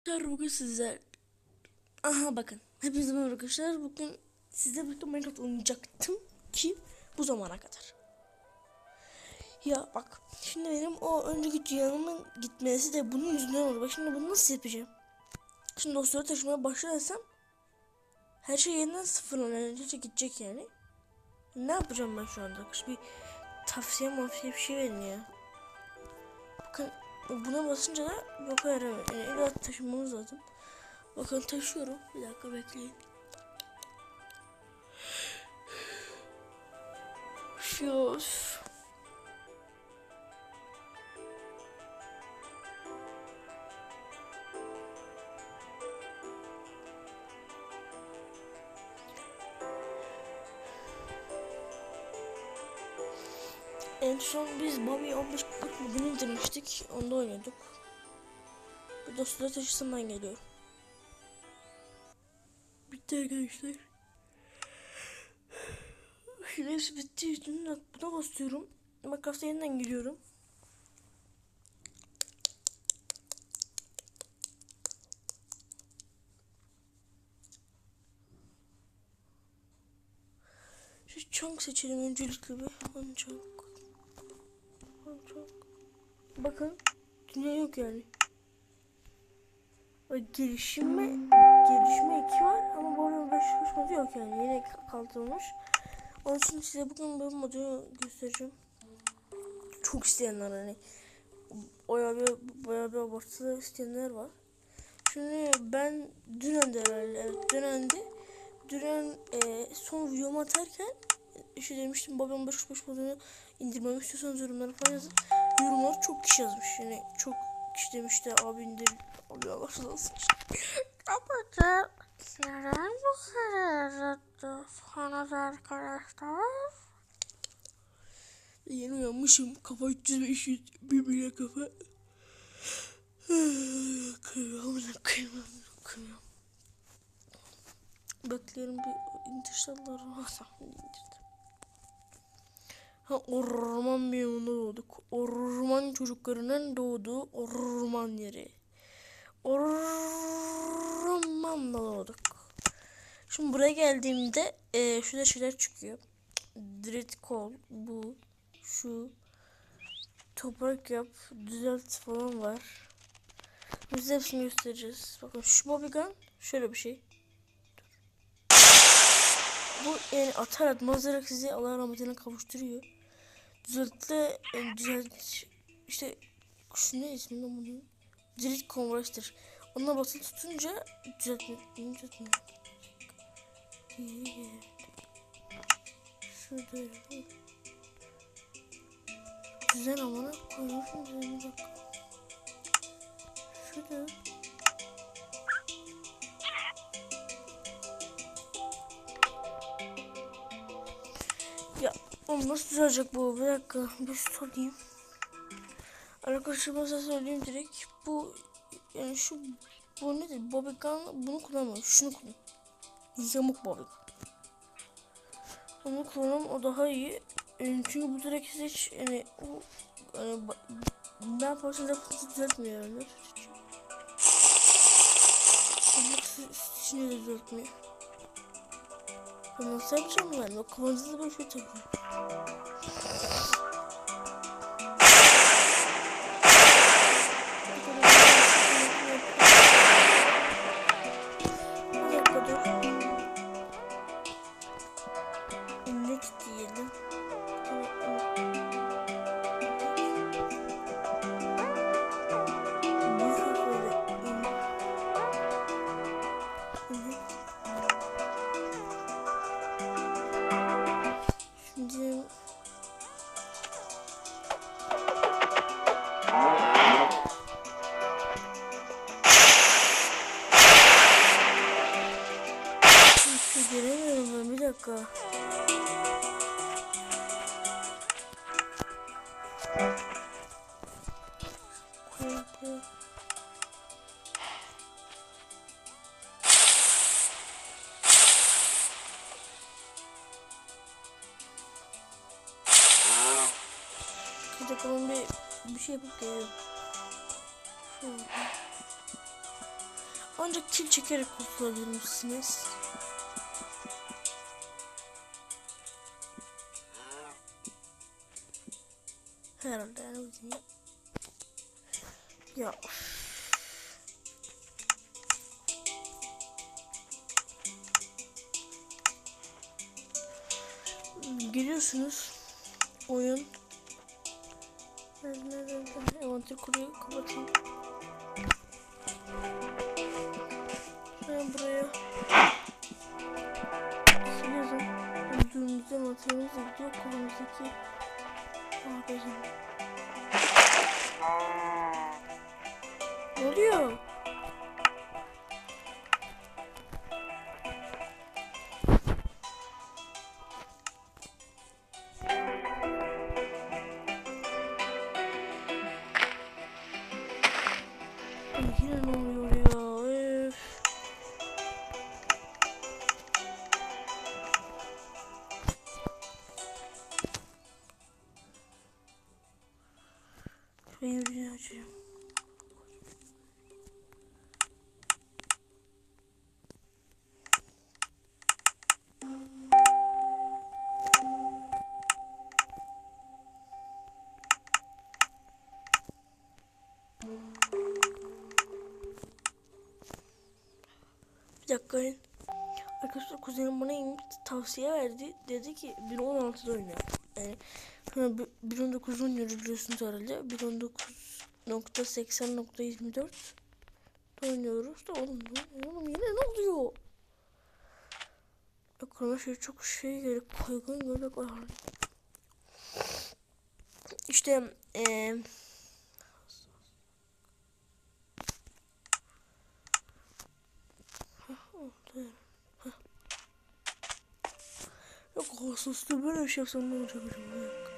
Arkadaşlar bugün sizler Aha bakın. Hepinize arkadaşlar. Bugün sizle birlikte Minecraft oynayacaktım ki bu zamana kadar. Ya bak şimdi benim o önceki dünyanımın gitmesi de bunun yüzünden oldu. Bak şimdi bunu nasıl yapacağım? Şimdi dosyaları taşımaya başlarsam Her şey yeniden sıfırlanınca gidecek yani. Ne yapacağım ben şu anda? Bir tavsiye mafya bir şey verin ya. Bakın buna basınca da yok yaramıyor. Yani illa taşımamız lazım. Bakın taşıyorum. Bir dakika bekleyin. Şuf. Son biz Bobby 15 40 bugün indirmiştik. Onda oynuyorduk. Bir dostlara taşısın ben geliyorum. Bitti arkadaşlar. Şimdi hepsi bitti. Şimdi buna basıyorum. Minecraft'a yeniden giriyorum. Şu chunk seçelim öncelikle bir. One chunk. Chunk. Bakın. Dünya yok yani. Bak gelişme gelişme 2 var ama bu arada 5 5 modu yok yani yine kaldırılmış. Onun için size bugün bu modu göstereceğim. Çok isteyenler hani bayağı bir bayağı bir abartılı isteyenler var. Şimdi ben dünen de herhalde evet dünendi. Dünen e, son videomu atarken işte demiştim babam 5 5 modunu indirmemi istiyorsanız yorumlara falan yazın. Yorumlar çok kişi yazmış yani çok kişi demişti abi indir oluyor başlasın. Kapatın. Neden bu kadar fanas arkadaşlar? Yeni uyanmışım. Kafa 300 500 birbirine kafa. Kıyamam kıyamam kıyamam. Bekleyelim bir indirsallar varsa indirdim. Ha orman biyomunda doğduk. Orman çocuklarının doğduğu orman yeri. Ormanla doğduk. Şimdi buraya geldiğimde e, şurada şeyler çıkıyor. Kol, bu, şu, toprak yap, düzelt falan var. Biz hepsini göstereceğiz. Bakın şu Mobigun şöyle bir şey. Bu yani atar atmazlarak sizi Allah rahmetine kavuşturuyor. Düzeltle, yani düzelt, işte şu ne ismi lan bunun? Dirit Converter. Ona basılı tutunca düzeltme, düzeltme. Şurada Güzel amına koymuşum düzeni bak. Şurada. Oğlum nasıl düzelecek bu? Bir dakika bir sorayım. Arkadaşıma söyleyeyim direkt. Bu yani şu bu nedir? Bobigan bunu kullanmıyor. Şunu kullan. Yamuk bobik. Onu kullanmam o daha iyi. Yani çünkü bu direkt hiç yani o yani ne yaparsan yapın düzeltmiyor yani. De düzeltmiyor. Ben nasıl yapacağım ben? O kullanıcıda ben Ben bir, bir şey yapıp geliyorum. Ancak kil çekerek kurtulabilirsiniz. Herhalde değil. Ya Giriyorsunuz oyun Nerede nerede nerede Envanter kuruyu kapatın Ben buraya yazın Öldüğümüzde de gidiyor kolumuzdaki magazin Ne oluyor? Şurayı bir açayım. Dakika. Arkadaşlar kuzenim bana tavsiye verdi. Dedi ki 1.16'da oyna. Yani ha, bi- 1.19 oynuyoruz biliyorsunuz herhalde. 1.19.80.24 oynuyoruz da oğlum, oğlum yine ne oluyor? Ekrana şey çok şey gerek kaygın gerek var. İşte eee Yok Ağustos'ta böyle bir şey yapsam ne olacak acaba? Yok.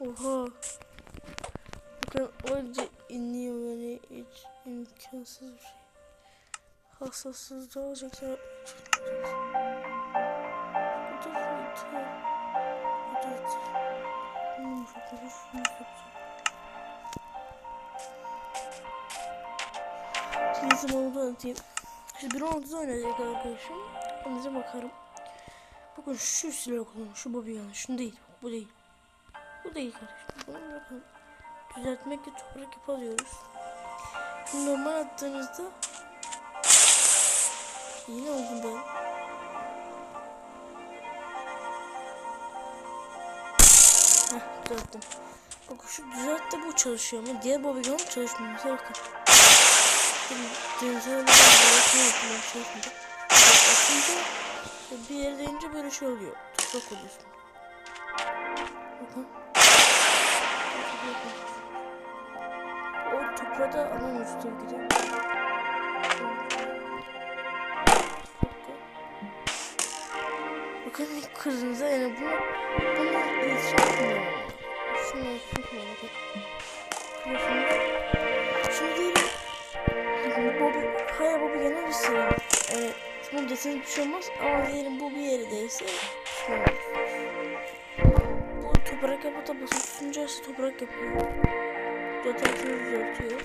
Oha. Bakın önce iniyor yani hiç imkansız bir şey. Hassassız da olacaksa. Hmm. Şimdi da anlatayım. Şimdi bir ortada oynayacak arkadaşım. Anlayacağım bakarım. Bakın şu silah kullanmış. Şu bu bir yanlış. Şunu değil. Bu değil. Bu değil kardeşim. Bunu bakalım. Düzeltmekle toprak ip alıyoruz. Şimdi normal attığınızda Yine oldu ben. Heh düzelttim. Bakın şu düzeltti bu çalışıyor ama diğer babigon çalışmıyor. Mesela bakın. Denizler bir şey yapıyor. Çalışmıyor. Atınca bir yere değince böyle şey oluyor. Toprak oluyorsun. Bakın. O toprağı da tabii ki de. Bakın kızınıza yani bunu bunu iletişim etmiyorum. Şunu bakın. Kırıyorsunuz. Şimdi diyelim bu Bobby gene bir sıra. Yani bunu deseniz bir şey olmaz ama diyelim bu bir yerdeyse şunu Bu toprak yapıda basıp tutunca toprak yapıyor. Rotasyonu düzeltiyor.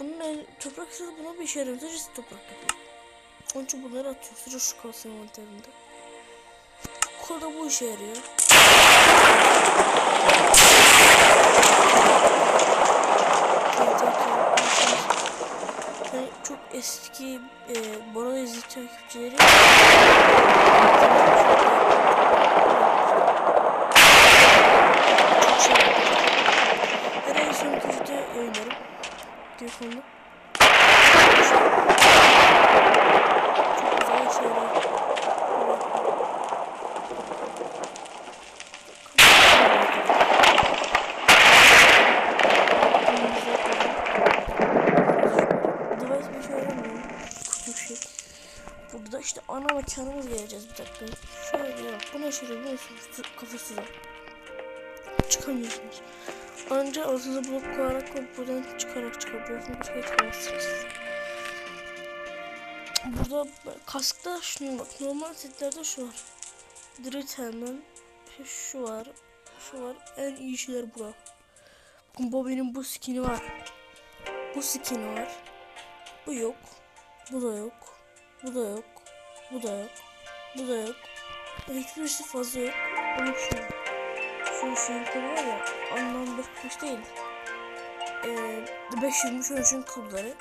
Bunun el, toprak ise buna bir işe yaramıyor. Sadece toprak yapıyor. Onun için bunları atıyor. Sadece şu kalsın envanterinde. Kolda bu işe yarıyor. Yani çok eski e, Bora Ezi takipçileri çok şey Her ay son köşede oynarım. Çok Da. Çıkamıyorsunuz. Anca altınıza blok koyarak ve buradan çıkarak çıkabiliyorsunuz. Başka çıkamazsınız. Burada kaskta şunu bak. Normal setlerde şu var. Direkt hemen. Şu var. Şu var. En iyi şeyler bura. Bakın Bobby'nin bu skin'i var. Bu skin'i var. Bu yok. Bu da yok. Bu da yok. Bu da yok. Bu da yok. Hiçbirisi fazla yok. Ama şu şu şeyin var ya anlam bir değil. Ee, 523 ölçün kolları.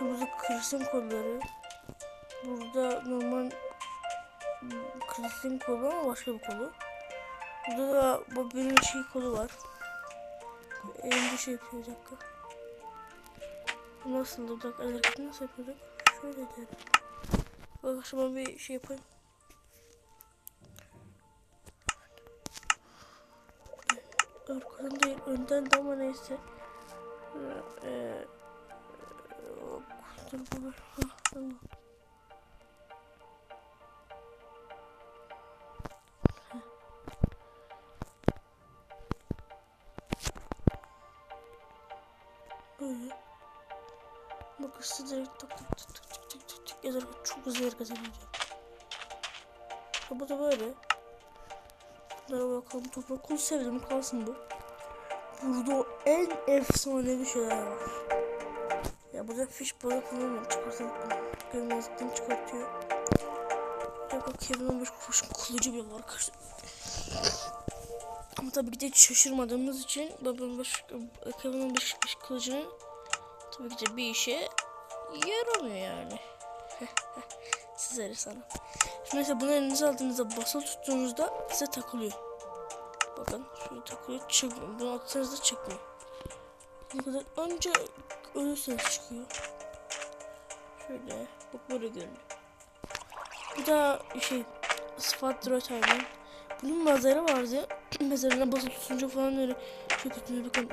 Burada kırsın kolları. Burada normal kırsın kolu ama başka bir kolu. Burada da bu benim şey kolu var. Elimde şey yapıyor bir dakika. Nasıl bir dakika nasıl yapıyorduk? Şöyle derim. Bak şimdi bir şey yapayım. Arkadan değil önden de ama neyse. Eee... Kustum bu var. Tamam. Böyle. Makası direkt tık tık tık tık tık tık tık yazarak çok hızlı hareket edeceğim. Bu da böyle. Bunlara bakalım toprak kol sevdim kalsın bu. Burada en efsanevi şeyler var. Ya burada fiş balık kullanmıyorum. Çıkarsam görmezlikten çıkartıyor. Ya bak Kevin 15 kurşun kılıcı bile var arkadaşlar. Ama tabii ki de hiç şaşırmadığımız için babam baş, Kevin 15 kılıcının tabii ki de bir işe yaramıyor yani. Sizlere sana. Şimdi mesela bunu elinize aldığınızda basılı tuttuğunuzda size takılıyor. Bakın şöyle takılıyor çıkmıyor. Bunu atsanız da çıkmıyor. Ne kadar önce ölürseniz çıkıyor. Şöyle bak böyle görünüyor. Bu da şey sıfat rotardan. Bunun mazarı vardı. Mezarına basıp tutunca falan öyle çok kötü bakın.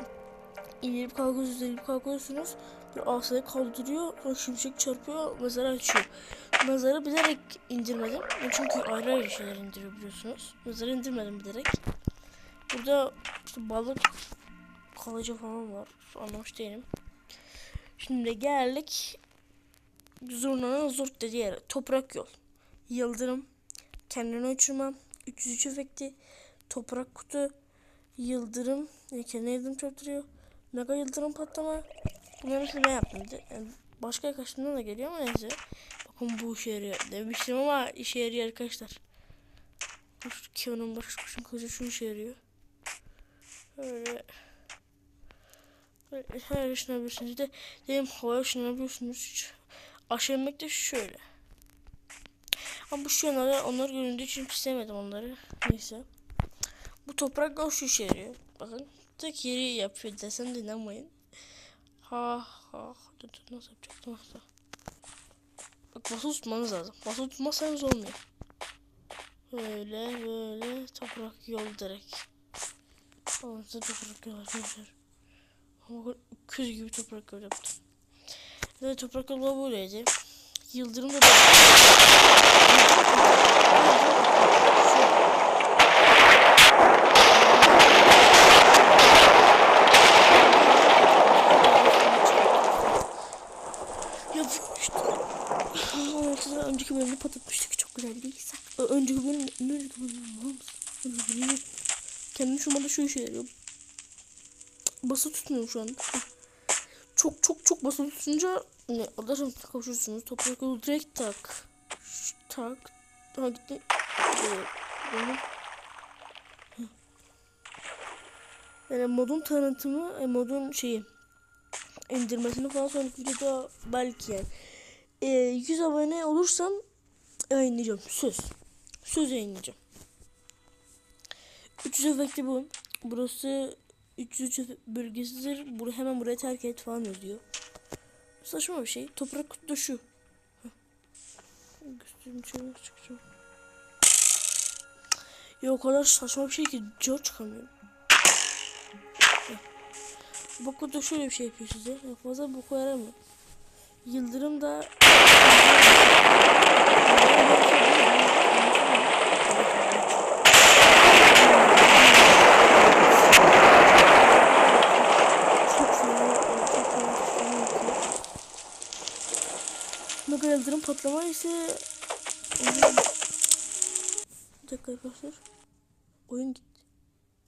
İnilip kalkıyorsunuz, inilip kalkıyorsunuz. Bir asayı kaldırıyor, sonra şimşek çarpıyor, mezarı açıyor. Mezarı bilerek indirmedim. Çünkü ayrı ayrı şeyler indiriyor biliyorsunuz. Mezarı indirmedim bilerek. Burada işte balık kalıcı falan var. Anlamış değilim. Şimdi geldik. Zurnanın zurt dediği yere. Toprak yol. Yıldırım. Kendini uçurma. 303 efekti. Toprak kutu. Yıldırım. Yani kendine yıldırım çarptırıyor. Mega yıldırım patlama. Bunları hepsini ben yaptım. Yani başka arkadaşlarımdan da geliyor ama neyse. Bakın bu işe yarıyor demiştim ama işe yarıyor arkadaşlar. Kevin'in başka kuşun kılıcı şu işe yarıyor. Böyle Böyle her ışınabilirsiniz. De dedim havaya ışınabiliyorsunuz. Aşağı inmek de şöyle. Ama bu şu yanları onlar göründüğü için hiç sevmedim onları. Neyse. Bu toprak o şu işe yarıyor. Bakın tek yeri yapıyor desem de inanmayın. Ha ha. Dur dur nasıl yapacaktım aslında. Bak basılı tutmanız lazım. Basılı tutmazsanız olmuyor. Böyle böyle toprak yol direkt. Ama toprak yol arkadaşlar. Ama küz gibi toprak yol yaptım. Evet toprak yolu böyleydi. Yıldırım da Yapmıştım. Ortada önceki bölümde patlatmıştık. Çok güzel değil. Önceki bölüm önceki bölüm? Kendimi şu anda şu işe yarıyor. Basılı tutmuyorum şu anda. Çok çok çok basılı tutunca ne adaşım kavuşursunuz. Toprak yolu direkt tak. Tak. Ha gitti. Böyle. Yani modun tanıtımı, e, modun şeyi indirmesini falan sonraki videoda belki yani. E, 100 abone olursam yayınlayacağım. Söz. Söz yayınlayacağım. 300 efekti bu. Burası 303 bölgesidir. Bunu hemen buraya terk et falan yazıyor. Saçma bir şey. Toprak kutu da şu. Göstereyim. Ya o kadar saçma bir şey ki cor çıkamıyorum. Bu kutu şöyle bir şey yapıyor size. Fazla boku yaramıyor. Yıldırım da Mega yıldırım patlama ise Bir dakika arkadaşlar Oyun gitti